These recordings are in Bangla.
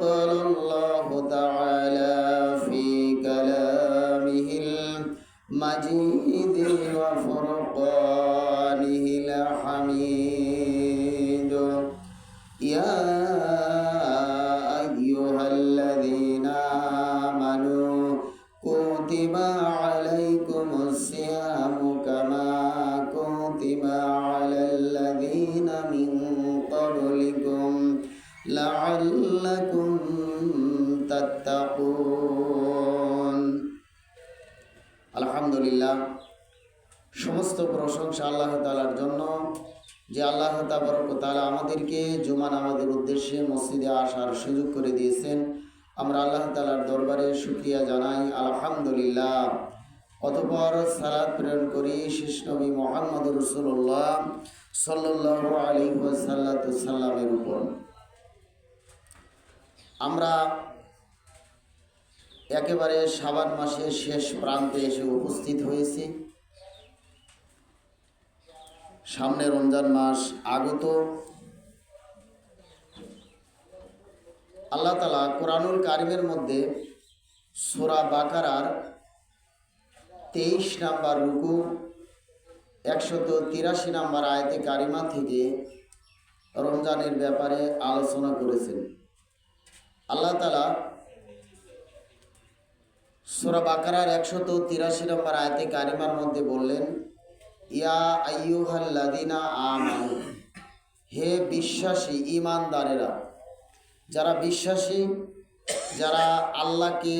قال الله تعالى في كلامه المجيد وفرقانه الحميد. আল্লাহ তালার জন্য যে আল্লাহ তালা আমাদেরকে জুমান আমাদের উদ্দেশ্যে মসজিদে আসার সুযোগ করে দিয়েছেন। আমরা আল্লাহ তালার দরবারে শুক্রিয়া জানাই, আলহামদুলিল্লাহ। অতপর সালাদ প্রেরণ করি শেষ নবী মোহাম্মদ রসুল্লাহ সাল্লাহ আলী সাল্লামের উপর। আমরা একেবারে সাবান মাসের শেষ প্রান্তে এসে উপস্থিত হয়েছি। সামনে রমজান মাস আগত। আল্লাহ তালা কোরআনুল কারিমের মধ্যে সোরা বাকারার তেইশ নাম্বার রুকু, একশত তিরাশি নাম্বার আয়তে কারিমা থেকে রমজানের ব্যাপারে আলোচনা করেছেন। আল্লাহ তালা সোরা বাকারার একশত তিরাশি নম্বর আয়তে কারিমার মধ্যে বললেন ইয়া আইয়ুহাল্লাদিনা আমানু। হে বিশ্বাসী ইমানদারেরা যারা বিশ্বাসী, যারা আল্লাহকে,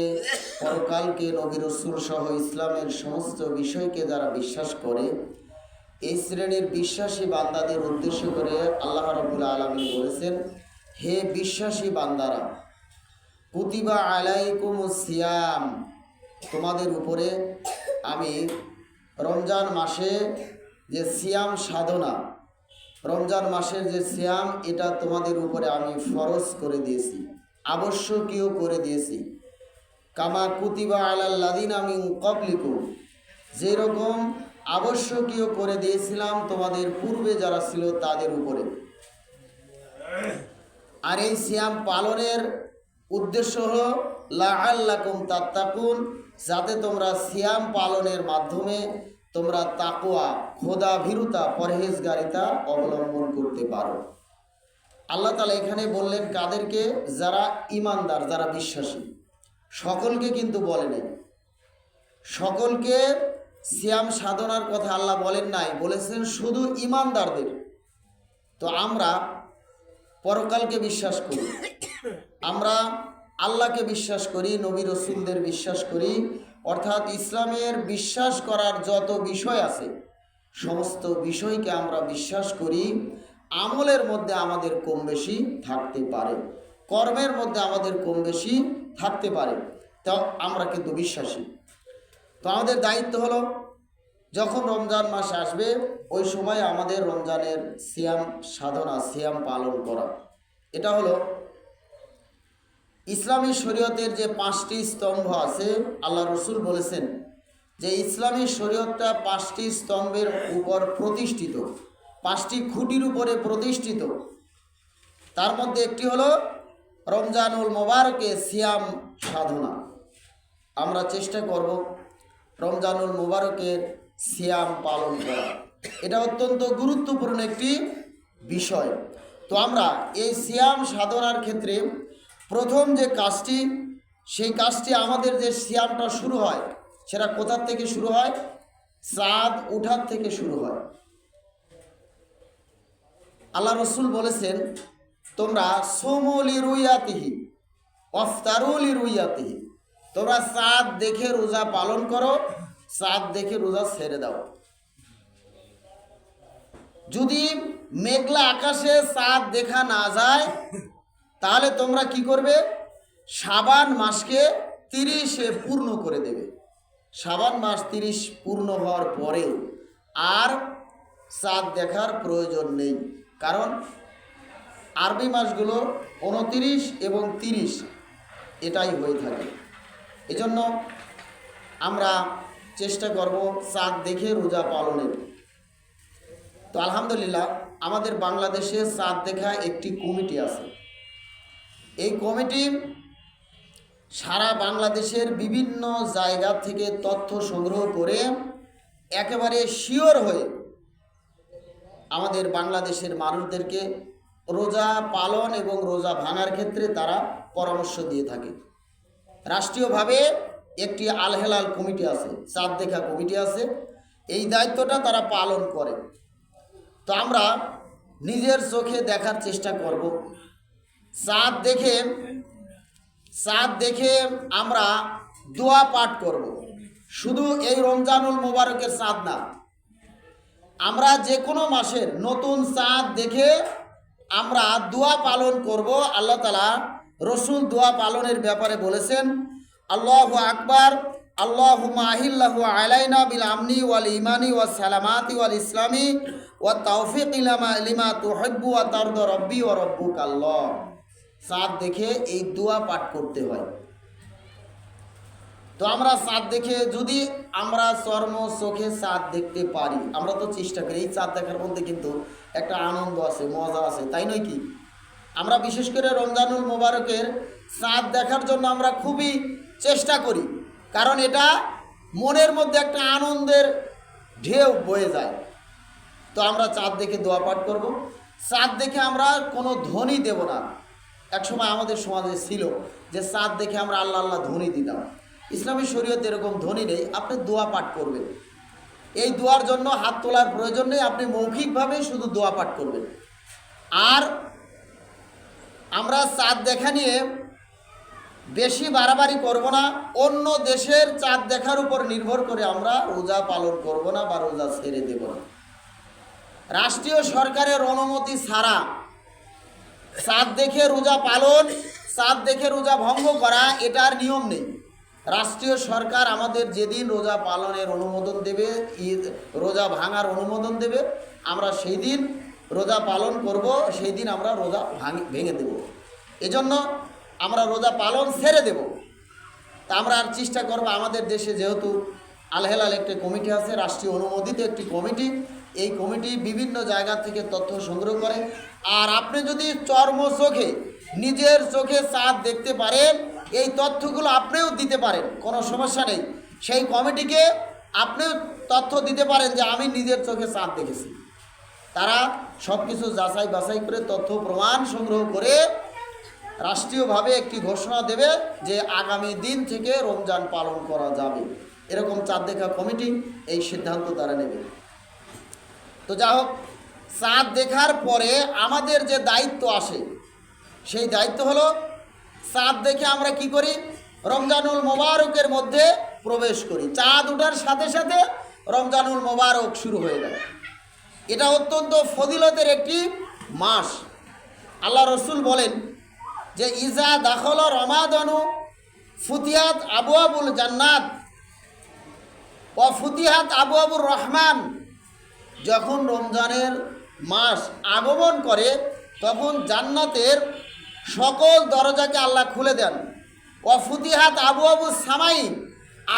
পরকালকে, নবী রসুল সহ ইসলামের সমস্ত বিষয়কে যারা বিশ্বাস করে, এই শ্রেণির বিশ্বাসী বান্দাদের উদ্দেশ্য করে আল্লাহ রবুল্লা আলমী বলেছেন, হে বিশ্বাসী বান্দারা, কুতিবা আলাইকুম সিয়াম। তোমাদের উপরে আমি রমজান মাসে যে সিয়াম সাধনা, রমজান মাসের যে সিয়াম, এটা তোমাদের উপরে আমি ফরজ করে দিয়েছি, আবশ্যকীয় করে দিয়েছি। কামা কুতিবা আলাল্লাদিন আমি কবলিকুম যেরকম আবশ্যকীয় করে দিয়েছিলাম তোমাদের পূর্বে যারা ছিল তাদের উপরে। আর এই সিয়াম পালনের উদ্দেশ্য হলো, লাআল্লাকুম তাত্তাকুন যাতে তোমরা সিয়াম পালনের মাধ্যমে তোমরা তাকুয়া খোদা ভীরুতা পরহেজগারিতা অবলম্বন করতে পারো। আল্লাহ তালা এখানে বললেন, কাদেরকে? যারা ইমানদার যারা বিশ্বাসী। সকলকে কিন্তু বলেনি সকলকে সিয়াম সাধনার কথা আল্লাহ বলেন নাই, বলেছেন শুধু ইমানদারদের তো আমরা পরকালকে বিশ্বাস করি। আমরা আল্লাহকে বিশ্বাস করি, নবী রসুলদের বিশ্বাস করি, অর্থাৎ ইসলামের বিশ্বাস করার যত বিষয় আছে, সমস্ত বিষয়কে আমরা বিশ্বাস করি, আমলের মধ্যে আমাদের কম বেশি থাকতে পারে, কর্মের মধ্যে আমাদের কম বেশি থাকতে পারে, তা আমরা কিন্তু বিশ্বাসী। তো আমাদের দায়িত্ব হলো, যখন রমজান মাস আসবে, ওই সময় আমাদের রমজানের সিয়াম সাধনা, সিয়াম পালন করা। এটা হলো ইসলামী শরীয়তের যে পাঁচটি স্তম্ভ আছে, আল্লাহ রসুল বলেছেন যে ইসলামী শরীয়তটা পাঁচটি স্তম্ভের উপর প্রতিষ্ঠিত, পাঁচটি খুঁটির উপরে প্রতিষ্ঠিত। তার মধ্যে একটি হলো রমজানুল মোবারকে সিয়াম সাধনা। আমরা চেষ্টা করব রমজানুল মোবারকের সিয়াম পালন করা। এটা অত্যন্ত গুরুত্বপূর্ণ একটি বিষয়। তো আমরা এই সিয়াম সাধনার ক্ষেত্রে প্রথম যে কাজটি, সেই কাজটি আমাদের যে সিয়ামটা শুরু হয়, সেটা কোথার থেকে শুরু হয়? চাঁদ উঠার থেকে শুরু হয়। আল্লাহ রসুল বলেছেন, তোমরা সোমলি রুইয়াতিহি অফতারুলি রুইয়াতিহি তোমরা চাঁদ দেখে রোজা পালন করো চাঁদ দেখে রোজা ছেড়ে দাও। যদি মেঘলা আকাশে চাঁদ দেখা না যায় তাহলে তোমরা কি করবে? সাবান মাসকে তিরিশে পূর্ণ করে দেবে। সাবান মাস তিরিশ পূর্ণ হওয়ার পরে আর চাঁদ দেখার প্রয়োজন নেই। কারণ আরবি মাসগুলো উনতিরিশ এবং তিরিশ এটাই হয়ে থাকে। এজন্য আমরা চেষ্টা করব চাঁদ দেখে রোজা পালনের। তো আলহামদুলিল্লাহ, আমাদের বাংলাদেশে চাঁদ দেখা একটি কমিটি আছে। এই কমিটি সারা বাংলাদেশের বিভিন্ন জায়গা থেকে তথ্য সংগ্রহ করে একেবারে শিওর হয়ে আমাদের বাংলাদেশের মানুষদেরকে রোজা পালন এবং রোজা ভাঙার ক্ষেত্রে তারা পরামর্শ দিয়ে থাকে। রাষ্ট্রীয়ভাবে একটি আলহেলাল কমিটি আছে, চাঁদ দেখা কমিটি আছে। এই দায়িত্বটা তারা পালন করে। তো আমরা নিজের চোখে দেখার চেষ্টা করব। চাঁদ দেখে চাঁদ দেখে আমরা দোয়া পাঠ করব। শুধু এই রমজানুল মোবারকের চাঁদ না, আমরা যে কোনো মাসের নতুন চাঁদ দেখে আমরা দোয়া পালন করব। আল্লাহ তালা রসুল দোয়া পালনের ব্যাপারে বলেছেন, আল্লাহ আকবার আল্লাহ মাহিল্লাহ আলাইনা বিল আমনি ওয়াল ইমানি ওয়া সালামাতি ওয়াল ইসলামি ওয়া তৌফিক ইলামা লিমা তুহিব্বু ওয়া তারদ রব্বি ওয়া রব্বুক আল্লাহ চাঁদ দেখে এই দোয়া পাঠ করতে হয়। তো আমরা চাঁদ দেখে যদি আমরা চর্ম, চোখে চাঁদ দেখতে পারি, আমরা তো চেষ্টা করি, এই চাঁদ দেখার মধ্যে কিন্তু একটা আনন্দ আছে, মজা আছে, তাই নয় কি? আমরা বিশেষ করে রমজানুল মোবারকের চাঁদ দেখার জন্য আমরা খুবই চেষ্টা করি, কারণ এটা মনের মধ্যে একটা আনন্দের ঢেউ বয়ে যায়। তো আমরা চাঁদ দেখে দোয়া পাঠ করব। চাঁদ দেখে আমরা কোনো ধ্বনি দেব না। একসময় আমাদের সমাজে ছিল যে চাঁদ দেখে আমরা আল্লাহ আল্লাহ ধ্বনি দিতাম। ইসলামী শরীয়তে এরকম ধ্বনি নেই, আপনি দোয়া পাঠ করবেন। এই দোয়ার জন্য হাত তোলার প্রয়োজন নেই, আপনি মৌখিকভাবে শুধু দোয়া পাঠ করবেন। আর আমরা চাঁদ দেখা নিয়ে বেশি বাড়াবাড়ি করব না, অন্য দেশের চাঁদ দেখার উপর নির্ভর করে আমরা রোজা পালন করব না বা রোজা ছেড়ে দেব না। রাষ্ট্রীয় সরকারের অনুমতি ছাড়া চাঁদ দেখে রোজা পালন চাঁদ দেখে রোজা ভঙ্গ করা, এটার নিয়ম নেই। রাষ্ট্রীয় সরকার আমাদের যেদিন রোজা পালনের অনুমোদন দেবে, ঈদ, রোজা ভাঙার অনুমোদন দেবে, আমরা সেই দিন রোজা পালন করব সেই দিন আমরা রোজা ভাঙি, ভেঙে দেব। এজন্য আমরা রোজা পালন ছেড়ে দেব। তা আমরা আর চেষ্টা করব আমাদের দেশে যেহেতু আলহেলাল একটি কমিটি আছে, রাষ্ট্রীয় অনুমোদিত একটি কমিটি এই কমিটি বিভিন্ন জায়গা থেকে তথ্য সংগ্রহ করে। আর আপনি যদি চর্ম চোখে, নিজের চোখে চাঁদ দেখতে পারেন, এই তথ্যগুলো আপনিও দিতে পারেন, কোনো সমস্যা নেই। সেই কমিটিকে আপনিও তথ্য দিতে পারেন যে আমি নিজের চোখে চাঁদ দেখেছি। তারা সব কিছু যাচাই বাছাই করে তথ্য প্রমাণ সংগ্রহ করে রাষ্ট্রীয়ভাবে একটি ঘোষণা দেবে যে আগামী দিন থেকে রমজান পালন করা যাবে। এরকম চাঁদ দেখা কমিটি এই সিদ্ধান্ত তারা নেবে। তো যা হোক চাঁদ দেখার পরে আমাদের যে দায়িত্ব আসে, সেই দায়িত্ব হলো চাঁদ দেখে আমরা কি করি? রমজানুল মোবারকের মধ্যে প্রবেশ করি। চাঁদ ওঠার সাথে সাথে রমজানুল মোবারক শুরু হয়ে যায় এটা অত্যন্ত ফজিলতের একটি মাস। আল্লাহ রসুল বলেন যে, ইজা দাখল রমাদানু ফুতিয়াত আবু আবুল জান্নাত ও ফুতিহাত আবু আবুর রহমান। যখন রমজানের মাস আগমন করে, তখন জান্নাতের সকল দরজাকে আল্লাহ খুলে দেন। ও ফুতিহাত আবু আবু সামাই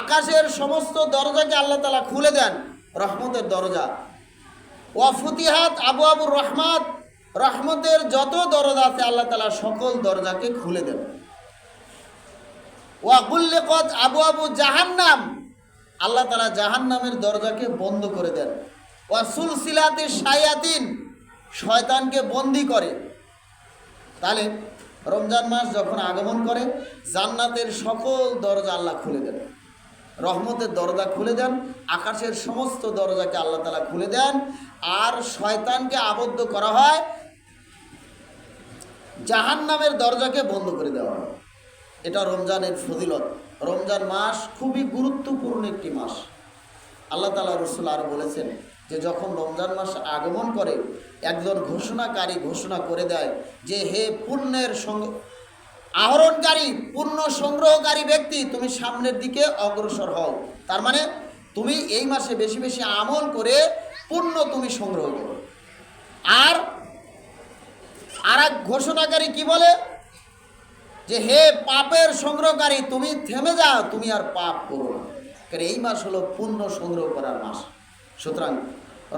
আকাশের সমস্ত দরজাকে আল্লাহ তালা খুলে দেন, রহমতের দরজা। ও ফুতিহাত আবু আবুর রহমাত, রহমতের যত দরজা আছে, আল্লাহ তালা সকল দরজাকে খুলে দেন। ওয়াগুল্লেকত আবু আবু জাহান্নাম, আল্লাহ তালা জাহান্নামের দরজাকে বন্ধ করে দেন। সিলাতে সায়াতিন শয়তানকে বন্দি করে। তাহলে রমজান মাস যখন আগমন করে, জান্নাতের সকল দরজা আল্লাহ খুলে দেন। রহমতের দরজা খুলে দেন, আকাশের সমস্ত দরজাকে আল্লাহ তালা খুলে দেন, আর শয়তানকে আবদ্ধ করা হয়, জাহান্নামের দরজাকে বন্ধ করে দেওয়া হয়। এটা রমজানের ফজিলত। রমজান মাস খুবই গুরুত্বপূর্ণ একটি মাস। আল্লাহ তালা রসুল আর বলেছেন যে যখন রমজান মাস আগমন করে, একজন ঘোষণাকারী ঘোষণা করে দেয় যে, হে পুণ্যের সঙ্গে আহরণকারী, পুণ্য সংগ্রহকারী ব্যক্তি, তুমি সামনের দিকে অগ্রসর হও। তার মানে তুমি এই মাসে বেশি বেশি আমল করে পুণ্য তুমি সংগ্রহ করো। আর আর এক ঘোষণাকারী কি বলে? যে, হে পাপের সংগ্রহকারী, তুমি থেমে যাও, তুমি আর পাপ করো না। কারণ এই মাস হলো পুণ্য সংগ্রহ করার মাস। সুতরাং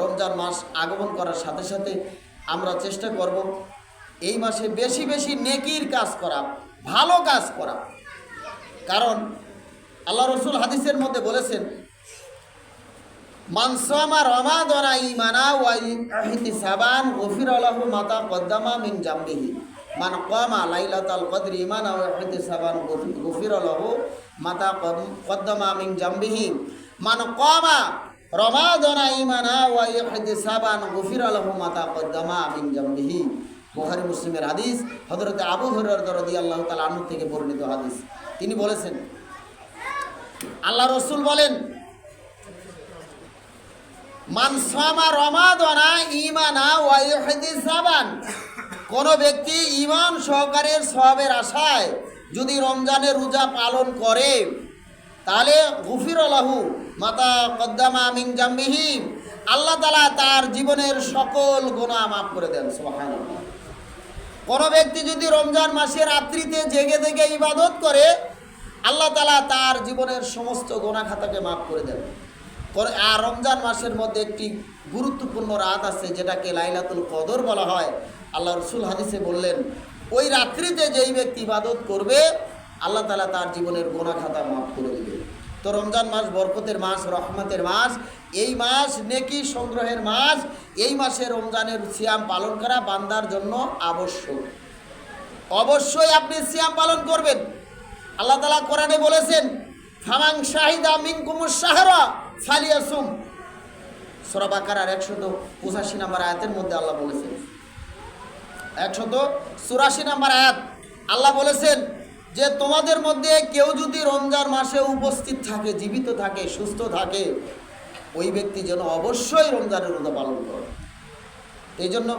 রমজান মাস আগমন করার সাথে সাথে আমরা চেষ্টা করব এই মাসে বেশি বেশি নেকির কাজ করা, ভালো কাজ করা। কারণ আল্লাহ রসুল হাদিসের মধ্যে বলেছেন মানসামা রমাদনা ইমানা ওয়াইহিতি সাবান গফির আলাহু মাতা কদ্দামা মিন জাম্বিহি। মান কামা লাইলাতাল কদরি ইমানা ওয়াইহিতি সাবান গফির আলাহু মাতা কদ্দামা মিন জাম্বিহি। মান কামা রমাদনা ইমানা ওয়াইহিতি সাবান গফির আলাহু মাতা কদ্দামা মিন জাম্বিহি। বুখারী মুসলিমের হাদিস, হযরত আবু হুরায়রা রাদিয়াল্লাহু তাআলা আনহু থেকে বর্ণিত হাদিস। তিনি বলেছেন, আল্লাহ রসুল বলেন মানসামা রমাদনা ইমানা ওয়াইহিদিসাবান কোন ব্যক্তি ইমান সহকারে সবের আশায় যদি রমজানের রোজা পালন করে, তাহলে গুফির আলাহু মাতা কদ্দামা মিং জাম্বিহি আল্লাহ তালা তার জীবনের সকল গুণা মাফ করে দেন, সুবহানাল্লাহ। কোন ব্যক্তি যদি রমজান মাসে রাত্রিতে জেগে জেগে ইবাদত করে, আল্লাহ তালা তার জীবনের সমস্ত গোনা খাতাকে মাফ করে দেন। আর রমজান মাসের মধ্যে একটি গুরুত্বপূর্ণ রাত আছে, যেটাকে লাইলাতুল কদর বলা হয়। আল্লাহ রসুল হাদিসে বললেন, ওই রাত্রিতে যেই ব্যক্তি ইবাদত করবে, আল্লাহ তালা তার জীবনের গোনা খাতা মাফ করে দেবে তো রমজান মাস বরকতের মাস, রহমতের মাস। এই মাস নেকি সংগ্রহের মাস। এই মাসে রমজানের সিয়াম পালন করা বান্দার জন্য আবশ্যক। অবশ্যই আপনি সিয়াম পালন করবেন। আল্লাহ তালা কোরআনে বলেছেন ফামাং শাহিদা মিনকুমুস সাহারা ফালিয়াসুম। সূরা বাকারার একশত পঁচাশি নম্বর আয়াতের মধ্যে আল্লাহ বলেছেন। একশত চুরাশি নম্বর আয়াত আল্লাহ বলেছেন যে তোমাদের মধ্যে কেউ যদি রমজান মাসে উপস্থিত থাকে, জীবিত থাকে, সুস্থ থাকে, ওই ব্যক্তি যেন অবশ্যই রমজানের রোজা পালন করে। এই জন্য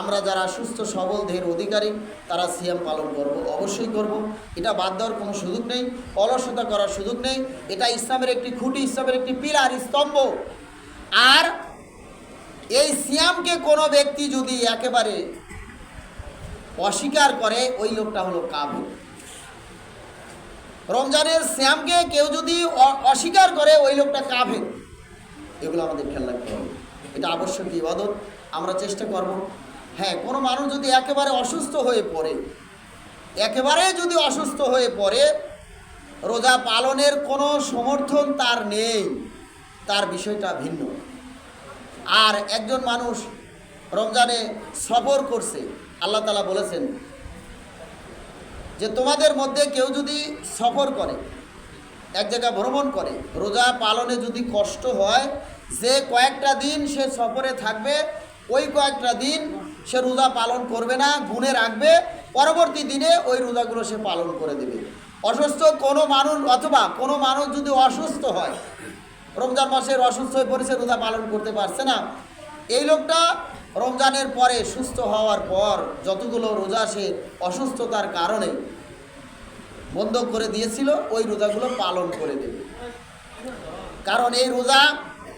আমরা যারা সুস্থ, সবল দেহের অধিকারী, তারা সিয়াম পালন করব, অবশ্যই করব। এটা বাদ দেওয়ার কোনো সুযোগ নেই, অলসতা করার সুযোগ নেই। এটা ইসলামের একটি খুঁটি, ইসলামের একটি পিলার, স্তম্ভ। আর এই সিয়ামকে কোনো ব্যক্তি যদি একেবারে অস্বীকার করে, ওই লোকটা হলো কাবু রমজানের শ্যামকে কেউ যদি অস্বীকার করে, ওই লোকটা কাফের। এগুলো আমাদের খেয়াল রাখতে হবে। এটা আবশ্যক ইবাদত? আমরা চেষ্টা করব। হ্যাঁ কোনো মানুষ যদি একেবারে অসুস্থ হয়ে পড়ে, একেবারে যদি অসুস্থ হয়ে পড়ে, রোজা পালনের কোনো সমর্থন তার নেই। তার বিষয়টা ভিন্ন। আর একজন মানুষ রমজানে সফর করছে, আল্লাহ তালা বলেছেন যে তোমাদের মধ্যে কেউ যদি সফর করে, এক জায়গায় ভ্রমণ করে, রোজা পালনে যদি কষ্ট হয়, যে কয়েকটা দিন সে সফরে থাকবে, ওই কয়েকটা দিন সে রোজা পালন করবে না, গুনে রাখবে, পরবর্তী দিনে ওই রোজাগুলো সে পালন করে দেবে। অসুস্থ কোনো মানুষ অথবা কোনো মানুষ যদি অসুস্থ হয়, রমজান মাসের অসুস্থ হয়ে পড়েছে রোজা পালন করতে পারছে না। এই লোকটা রমজানের পরে সুস্থ হওয়ার পর যতগুলো রোজা সে অসুস্থতার কারণে বন্ধ করে দিয়েছিল, ওই রোজাগুলো পালন করে দেবে। কারণ এই রোজা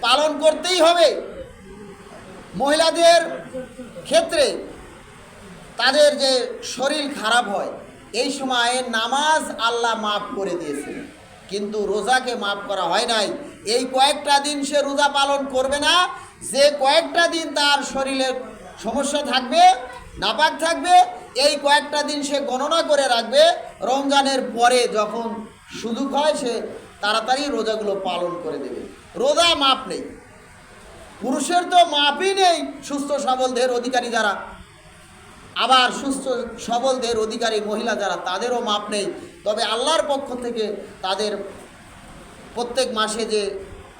পালন করতেই হবে। মহিলাদের ক্ষেত্রে তাদের যে শরীর খারাপ হয়, এই সময়ে নামাজ আল্লাহ মাফ করে দিয়েছে কিন্তু রোজাকে মাফ করা হয় নাই। এই কয়েকটা দিন সে রোজা পালন করবে না যে কয়েকটা দিন তার শরীরের সমস্যা থাকবে, নাপাক থাকবে, এই কয়েকটা দিন সে গণনা করে রাখবে। রমজানের পরে যখন সুযোগ হয়, সে তাড়াতাড়ি রোজাগুলো পালন করে দেবে। রোজা মাপ নেই। পুরুষের তো মাপই নেই সুস্থ সবল দেহের অধিকারী যারা। আবার সুস্থ সবল দেহের অধিকারী মহিলা যারা, তাদেরও মাপ নেই। তবে আল্লাহর পক্ষ থেকে তাদের প্রত্যেক মাসে যে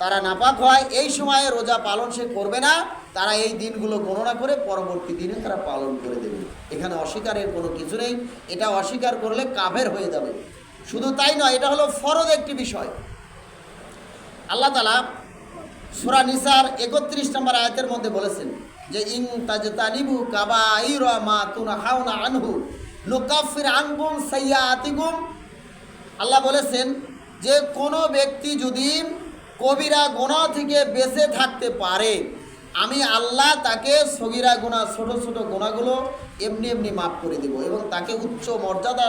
তারা নাপাক হয়, এই সময়ে রোজা পালন সে করবে না, তারা এই দিনগুলো গণনা করে পরবর্তী দিনে তারা পালন করে দেবে। এখানে অস্বীকারের কোনো কিছু নেই, এটা অস্বীকার করলে কাফের হয়ে যাবে। শুধু তাই নয়, এটা হলো ফরজ একটি বিষয়। আল্লাহ তালা সুরা নিসার একত্রিশ নম্বর আয়াতের মধ্যে বলেছেন যে ইং তাজতানিবু কাবা ইরা মা তুনা হাওনা আনহু নুকাফির আনগুম সাইয়া আতিগুম আল্লাহ বলেছেন যে, কোনো ব্যক্তি যদি কবিরা গোনা থেকে বেঁচে থাকতে পারে। আমি আল্লাহ তাকে সগিরা গোনা ছোট ছোট গোনাগুলো এমনি এমনি মাফ করে দিব এবং তাকে উচ্চ মর্যাদা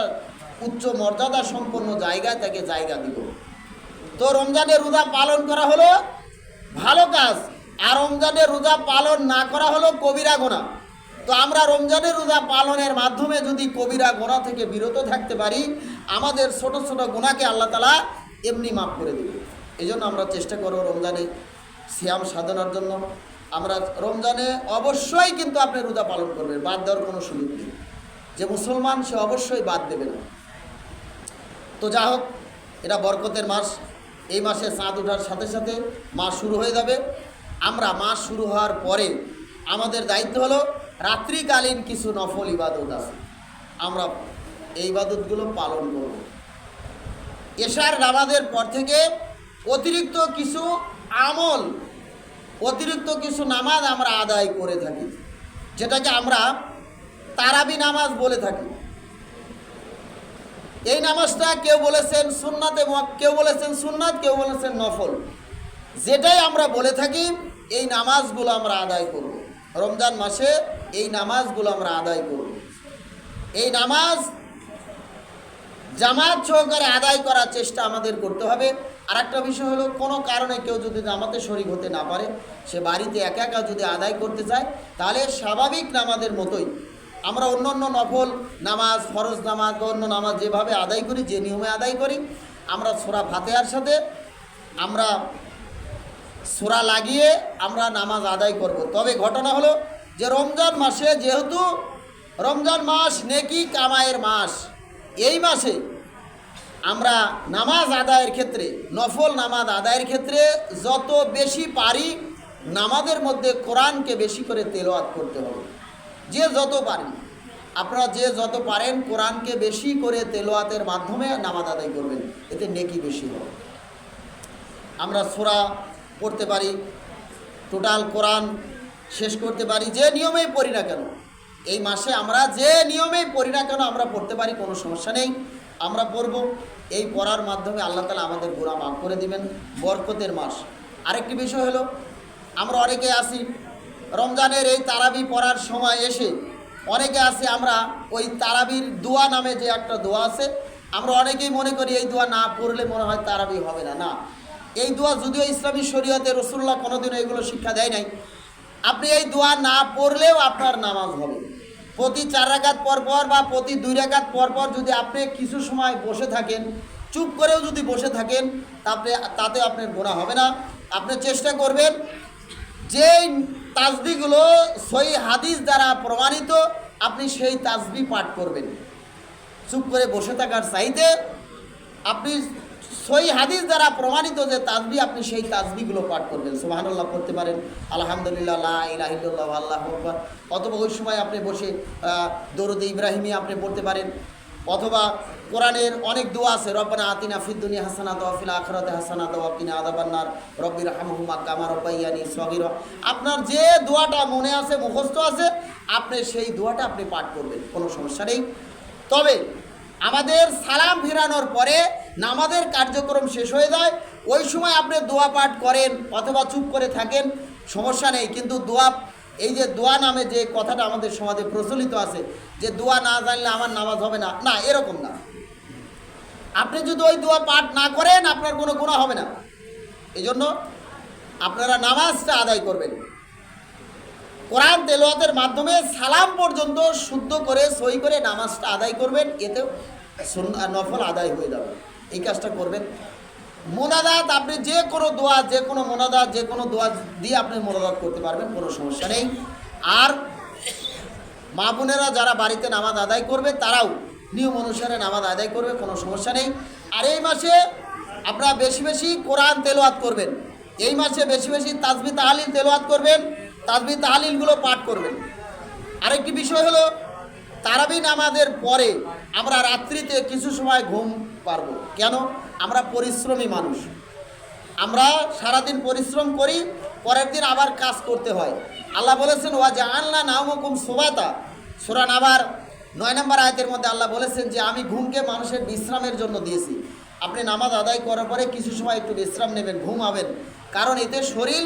উচ্চ মর্যাদা সম্পন্ন জায়গায় তাকে জায়গা দিব। তো রমজানের রোজা পালন করা হলো ভালো কাজ, আর রমজানের রোজা পালন না করা হলো কবিরা গোনা তো আমরা রমজানের রোজা পালনের মাধ্যমে যদি কবিরা গোনা থেকে বিরত থাকতে পারি, আমাদের ছোট ছোট গোনাকে আল্লাহ তালা এমনি মাফ করে দেবে এই জন্য আমরা চেষ্টা করব রমজানে শ্যাম সাধনার জন্য। আমরা রমজানে অবশ্যই কিন্তু আপনি রোজা পালন করবেন, বাদ দেওয়ার কোনো সুযোগ নেই। যে মুসলমান, সে অবশ্যই বাদ দেবে না। তো যা হোক, এটা বরকতের মাস। এই মাসে চাঁদ ওঠার সাথে সাথে মাস শুরু হয়ে যাবে। আমরা মাস শুরু হওয়ার পরে আমাদের দায়িত্ব হলো রাত্রিকালীন কিছু নফল ইবাদত আছে। আমরা এই ইবাদতগুলো পালন করব। এশার নামাজের পর থেকে অতিরিক্ত কিছু আমল, অতিরিক্ত কিছু নামাজ আমরা আদায় করে থাকি, যেটাকে আমরা তারাবি নামাজ বলে থাকি। এই নামাজটা কেউ বলেছেন সুন্নাতে কেউ বলেছেন সুন্নাত, কেউ বলেছেন নফল। যেটাই আমরা বলে থাকি, এই নামাজগুলো আমরা আদায় করব। রমজান মাসে এই নামাজগুলো আমরা আদায় করব। এই নামাজ জামাত সহকারে আদায় করার চেষ্টা আমাদের করতে হবে। আর একটা বিষয় হলো, কোনো কারণে কেউ যদি জামাতে শরিক হতে না পারে, সে বাড়িতে একা একা যদি আদায় করতে চায়, তাহলে স্বাভাবিক নামাজের মতোই আমরা অন্য অন্য নফল নামাজ, ফরজ নামাজ বা অন্য নামাজ যেভাবে আদায় করি, যে নিয়মে আদায় করি, আমরা সোরা ফাতেহার সাথে আমরা সোরা লাগিয়ে আমরা নামাজ আদায় করব। তবে ঘটনা হলো যে রমজান মাসে যেহেতু রমজান মাস নেকি কামায়ের মাস এই মাসে আমরা নামাজ আদায়ের ক্ষেত্রে, নফল নামাজ আদায়ের ক্ষেত্রে যত বেশি পারি নামাজের মধ্যে কোরআনকে বেশি করে তেলোয়াত করতে হবে। যে যত পারি। আপনারা যে যত পারেন কোরআনকে বেশি করে তেলোয়াতের মাধ্যমে নামাজ আদায় করবেন। এতে নেকি বেশি হবে। আমরা সোরা পড়তে পারি, টোটাল কোরআন শেষ করতে পারি, যে নিয়মেই পড়ি না কেন। এই মাসে আমরা যে নিয়মেই পড়ি না কেন, আমরা পড়তে পারি, কোনো সমস্যা নেই। আমরা পড়ব। এই পড়ার মাধ্যমে আল্লাহ তালা আমাদের গোড়া মাফ করে দিবেন। বরকতের মাস। আরেকটি বিষয় হলো, আমরা অনেকে আসি রমজানের এই তারাবি পড়ার সময় এসে অনেকে আছে, আমরা ওই তারাবির দোয়া নামে যে একটা দোয়া আছে, আমরা অনেকেই মনে করি এই দোয়া না পড়লে মনে হয় তারাবি হবে না। না, এই দোয়া যদিও ইসলামী শরীয়তে রসুল্লাহ কোনোদিনও এগুলো শিক্ষা দেয় নাই আপনি এই দোয়া না পড়লেও আপনার নামাজ হবে। প্রতি চার রাকাত পর পর বা প্রতি দুই রাকাত পর পর যদি আপনি কিছু সময় বসে থাকেন, চুপ করেও যদি বসে থাকেন তাতে তাতে আপনার গোনা হবে না। আপনি চেষ্টা করবেন যে তাজবিগুলো সই হাদিস দ্বারা প্রমাণিত, আপনি সেই তাজবি পাঠ করবেন। চুপ করে বসে থাকার চাইতে আপনি সই হাদিস দ্বারা প্রমাণিত যে তাজবি, আপনি সেই তাজবিগুলো পাঠ করবেন। সুবহানাল্লাহ করতে পারেন। আলহামদুলিল্লাহ ইল্লাল্লাহ অথবা ওই সময় আপনি বসে দরুদ ইব্রাহিমি আপনি পড়তে পারেন। অথবা কোরআনের অনেক দোয়া আছে, রব্বানা আতিনা ফিদ দুনিয়া হাসানা ওয়া ফিল আখিরাতি হাসানা ওয়া কিনা আযাবান্নার রব্বির হামহুমা কামা রাব্বায়ানি সগীরা। আপনার যে দোয়াটা মনে আছে, মুখস্থ আছে, আপনি সেই দোয়াটা আপনি পাঠ করবেন, কোনো সমস্যা নেই। তবে আমাদের সালাম ফেরানোর পরে নামাজের কার্যক্রম শেষ হয়ে যায়। ওই সময় আপনি দোয়া পাঠ করেন অথবা চুপ করে থাকেন, সমস্যা নেই। কিন্তু দোয়া, এই যে দোয়া নামে যে কথাটা আমাদের সমাজে প্রচলিত আছে, যে দোয়া না জানলে আমার নামাজ হবে না না, এরকম না। আপনি যদি ওই দোয়া পাঠ না করেন, আপনার কোনো গুণা হবে না। এই জন্য আপনারা নামাজটা আদায় করবেন। কোরআন তেলোয়াতের মাধ্যমে সালাম পর্যন্ত শুদ্ধ করে সই করে নামাজটা আদায় করবেন। এতে সুন্না- নফল আদায় হয়ে যাবে। এই কাজটা করবেন। মোনাদাত আপনি যে কোনো দোয়া, যে কোনো মোনাদাত যে কোনো দোয়া দিয়ে আপনি মোনাদাত করতে পারবেন, কোনো সমস্যা নেই। আর মা বোনেরা যারা বাড়িতে নামাজ আদায় করবে, তারাও নিয়ম অনুসারে নামাজ আদায় করবে, কোনো সমস্যা নেই। আর এই মাসে আপনারা বেশি বেশি কোরআন তেলোয়াত করবেন। এই মাসে বেশি বেশি তাজবি তাহালিল তেলোয়াত করবেন তাজবি তাহালিলগুলো পাঠ করবেন। আরেকটি বিষয় হলো তারাবি নামাজের পরে আমরা রাত্রিতে কিছু সময় ঘুম পারব কেন? আমরা পরিশ্রমী মানুষ। আমরা সারাদিন পরিশ্রম করি, পরের দিন আবার কাজ করতে হয়। আল্লাহ বলেছেন ওয়া যে আল্লাহ নামকুম সোবাতা। সুরান আবার নয় নম্বর আয়তের মধ্যে আল্লাহ বলেছেন যে, আমি ঘুমকে মানুষের বিশ্রামের জন্য দিয়েছি। আপনি নামাজ আদায় করার পরে কিছু সময় একটু বিশ্রাম নেবেন, ঘুমাবেন। কারণ এতে শরীর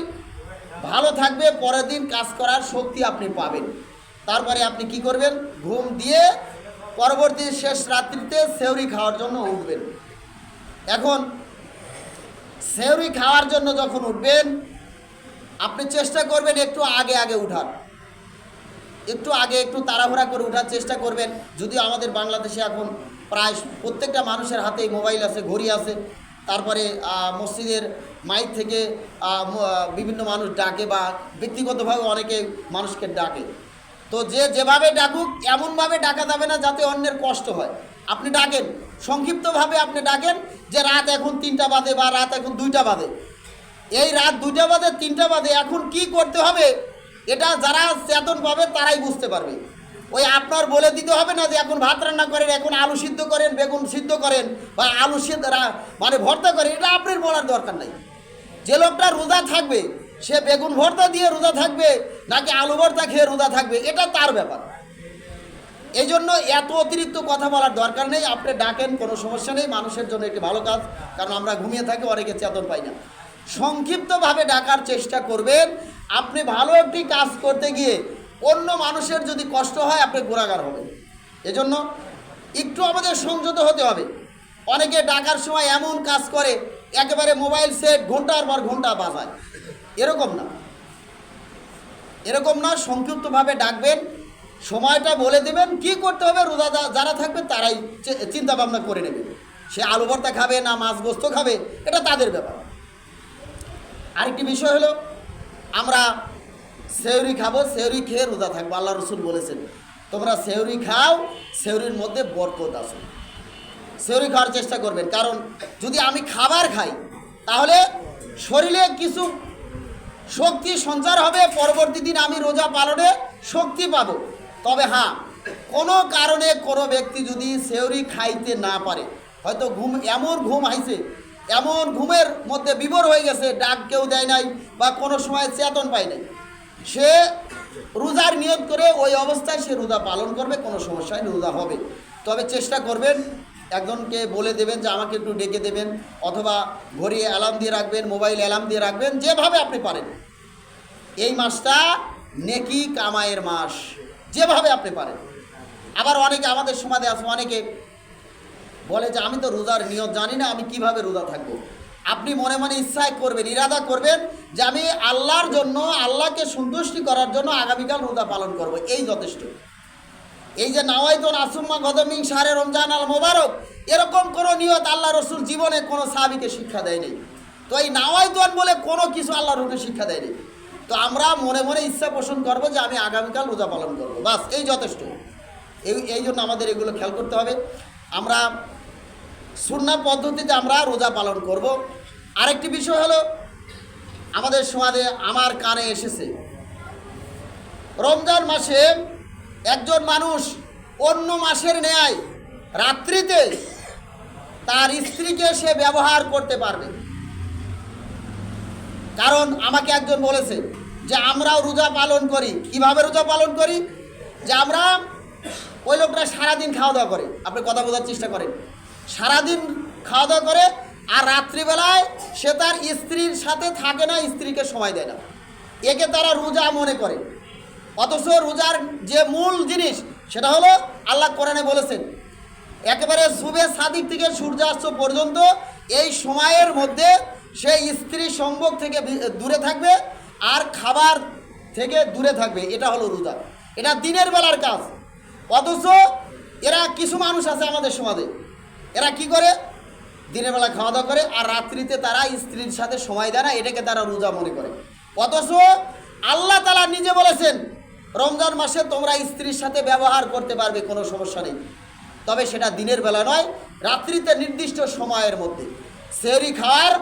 ভালো থাকবে, পরের দিন কাজ করার শক্তি আপনি পাবেন। তারপরে আপনি কি করবেন? ঘুম দিয়ে পরবর্তী শেষ রাত্রিতে সেউরি খাওয়ার জন্য উঠবেন। এখন সেউরি খাওয়ার জন্য যখন উঠবেন, আপনি চেষ্টা করবেন একটু আগে আগে উঠার। একটু আগে একটু তাড়াহুড়া করে উঠার চেষ্টা করবেন। যদিও আমাদের বাংলাদেশে এখন প্রায় প্রত্যেকটা মানুষের হাতেই মোবাইল আছে, ঘড়ি আছে, তারপরে মসজিদের মাইক থেকে বিভিন্ন মানুষ ডাকে বা ব্যক্তিগতভাবে অনেকে মানুষকে ডাকে। তো যে যেভাবে ডাকুক, এমনভাবে ডাকা যাবে না যাতে অন্যের কষ্ট হয়। আপনি ডাকেন। সংক্ষিপ্তভাবে আপনি ডাকেন যে রাত এখন তিনটা বাজে বা রাত এখন দুইটা বাজে। এই রাত দুইটা বাজে, তিনটা বাজে, এখন কি করতে হবে? এটা যারা চেতন পাবে, তারাই বুঝতে পারবে। ওই আপনার বলে দিতে হবে না যে এখন ভাত রান্না করেন, এখন আলু সিদ্ধ করেন, বেগুন সিদ্ধ করেন, বা আলু সিদ্ধ মানে ভর্তা করেন, এটা আপনার বলার দরকার নাই। যে লোকটা রোজা থাকবে সে বেগুন ভর্তা দিয়ে রোজা থাকবে নাকি আলু ভর্তা খেয়ে রোজা থাকবে, এটা তার ব্যাপার। এই জন্য এত অতিরিক্ত কথা বলার দরকার নেই, আপনি ডাকেন, কোনো সমস্যা নেই, মানুষের জন্য একটি ভালো কাজ, কারণ আমরা ঘুমিয়ে থাকি, অনেকে চেতন পাই না। সংক্ষিপ্তভাবে ডাকার চেষ্টা করবেন, আপনি ভালো একটি কাজ করতে গিয়ে অন্য মানুষের যদি কষ্ট হয়, আপনি গোড়াগার হবেন। এজন্য একটু আমাদের সংযত হতে হবে। অনেকে ডাকার সময় এমন কাজ করে, একেবারে মোবাইল সেট, ঘণ্টার পর ঘণ্টা বাজায়। এরকম না। এরকম না, সংক্ষিপ্তভাবে ডাকবেন, সময়টা বলে দেবেন, কি করতে হবে রোজা যারা থাকবে তারাই চিন্তা ভাবনা করে নেবে সে আলু ভর্তা খাবে না মাছ গোস্ত খাবে, এটা তাদের ব্যাপার। আরেকটি বিষয় হলো, আমরা সেউরি খাব, সেউরি খেয়ে রোজা থাকব, আল্লাহ রসুল বলেছেন, তোমরা সেউরি খাও, সেউরির মধ্যে বরকত আছে। সেউরি খাওয়ার চেষ্টা করবেন, কারণ যদি আমি খাবার খাই, তাহলে শরীরে কিছু শক্তি সঞ্চার হবে, পরবর্তী দিন আমি রোজা পালনে শক্তি পাব। তবে হ্যাঁ কোনো কারণে কোনো ব্যক্তি যদি সেউরি খাইতে না পারে, হয়তো ঘুম এমন ঘুম আইছে, এমন ঘুমের মধ্যে বিভোর হয়ে গেছে, ডাক কেউ দেয় নাই বা কোনো সময় চেতন পায় নাই, সে রোজার নিয়ত করে ওই অবস্থায় সে রোজা পালন করবে, কোনো সমস্যায় রোজা হবে। তবে চেষ্টা করবেন একজনকে বলে দেবেন যে আমাকে একটু ডেকে দেবেন অথবা ঘড়ি অ্যালার্ম দিয়ে রাখবেন মোবাইল অ্যালার্ম দিয়ে রাখবেন, যেভাবে আপনি পারেন। এই মাসটা নেকি কামায়ের মাস, যেভাবে আপনি পারেন। আবার অনেকে আমাদের সমাজে আছে, অনেকে বলে যে আমি তো রোজার নিয়ত জানি না, আমি কীভাবে রোজা থাকব? আপনি মনে মনে ইচ্ছায় করবেন, ইরাদা করবেন যে আমি আল্লাহর জন্য, আল্লাহকে সন্তুষ্টি করার জন্য আগামীকাল রোজা পালন করব। এই যথেষ্ট। এই যে নাওয়াইতন আসুম্মা গদমিং সারে রমজান আল মোবারক, এরকম কোনো নিয়ত আল্লাহ রসুল জীবনে কোনো সাহাবিকে শিক্ষা দেয়নি। তো এই নাওয়াইতন বলে কোনো কিছু আল্লাহ রসুল শিক্ষা দেয়নি। তো আমরা মনে মনে ইচ্ছা পোষণ করব যে আমি আগামীকাল রোজা পালন করব। বাস, এই যথেষ্ট। এই এই জন্য আমাদের এগুলো খেয়াল করতে হবে। আমরা সুন্না পদ্ধতিতে আমরা রোজা পালন করব। আরেকটি বিষয় হলো, আমাদের সমাজে আমার কানে এসেছে, রমজান মাসে একজন মানুষ অন্য মাসের ন্যায় রাত্রিতে তার স্ত্রীকে সে ব্যবহার করতে পারবে। কারণ আমাকে একজন বলেছে যে আমরাও রোজা পালন করি। কীভাবে রোজা পালন করি? যে আমরা ওই লোকটা সারাদিন খাওয়া দাওয়া করে। আপনি কথা বোঝার চেষ্টা করেন। সারাদিন খাওয়া দাওয়া করে আর রাত্রিবেলায় সে তার স্ত্রীর সাথে থাকে না, স্ত্রীকে সময় দেয় না। একে তারা রোজা মনে করে। অথচ রোজার যে মূল জিনিস, সেটা হলো আল্লাহ কোরআনে বলেছেন, একেবারে শুভে সাদিক থেকে সূর্যাস্ত পর্যন্ত এই সময়ের মধ্যে সে স্ত্রী সম্ভোগ থেকে দূরে থাকবে আর খাবার থেকে দূরে থাকবে, এটা হলো রোজা। এটা দিনের বেলার কাজ। অথচ এরা কিছু মানুষ আছে আমাদের সমাজে, এরা কি করে? দিনের বেলা খাওয়া দাওয়া করে আর রাত্রিতে তারা স্ত্রীর সাথে সময় দেয় না, এটাকে তারা রোজা মনে করে। অথচ আল্লাহ তালা নিজে বলেছেন রমজান মাসে তোমরা স্ত্রীর সাথে ব্যবহার করতে পারবে, কোনো সমস্যা নেই। তবে সেটা দিনের বেলা নয়, রাত্রিতে নির্দিষ্ট সময়ের মধ্যে। সেহরি খাওয়ার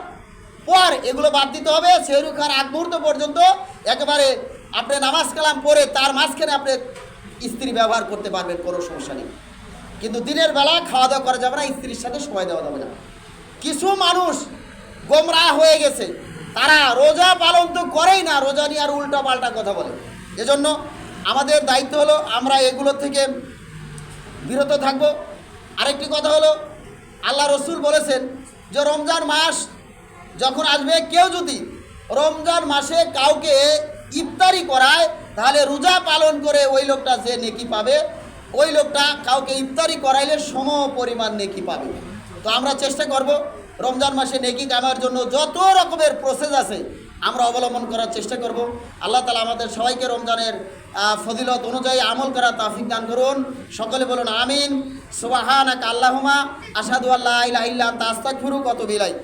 পর এগুলো বাদ দিতে হবে। সেহরি খাওয়ার আগ মুহূর্ত পর্যন্ত একেবারে আপনি নামাজ কালাম পরে তার মাঝখানে আপনি স্ত্রী ব্যবহার করতে পারবেন, কোনো সমস্যা নেই। কিন্তু দিনের বেলা খাওয়া দাওয়া করা যাবে না, স্ত্রীর সাথে সময় দেওয়া যাবে না। কিছু মানুষ গোমরাহ হয়ে গেছে। তারা রোজা পালন তো করেই না, রোজা নিয়ে আর উল্টা পাল্টা কথা বলে। এজন্য আমাদের দায়িত্ব হলো আমরা এগুলো থেকে বিরত থাকব। আরেকটি কথা হলো, আল্লাহ রসুল বলেছেন যে রমজান মাস যখন আসবে, কেউ যদি রমজান মাসে কাউকে ইফতারি করায়, তাহলে রোজা পালন করে ওই লোকটা যে নেকি পাবে, ওই লোকটা কাউকে ইফতারি করাইলে সম পরিমাণ নেকি পাবে। তো আমরা চেষ্টা করব রমজান মাসে নেকি কামার জন্য যত রকমের প্রসেস আছে আমরা অবলম্বন করার চেষ্টা করব। আল্লাহ তালা আমাদের সবাইকে রমজানের ফজিলত অনুযায়ী আমল করা তাফিক দান করুন। সকলে বলুন আমিন। সুবাহানাক আল্লাহমা আসাদু আল্লাহ ইলাহা ইল্লা তাস্তাক আস্তাগফিরুকা কত ইলাইক।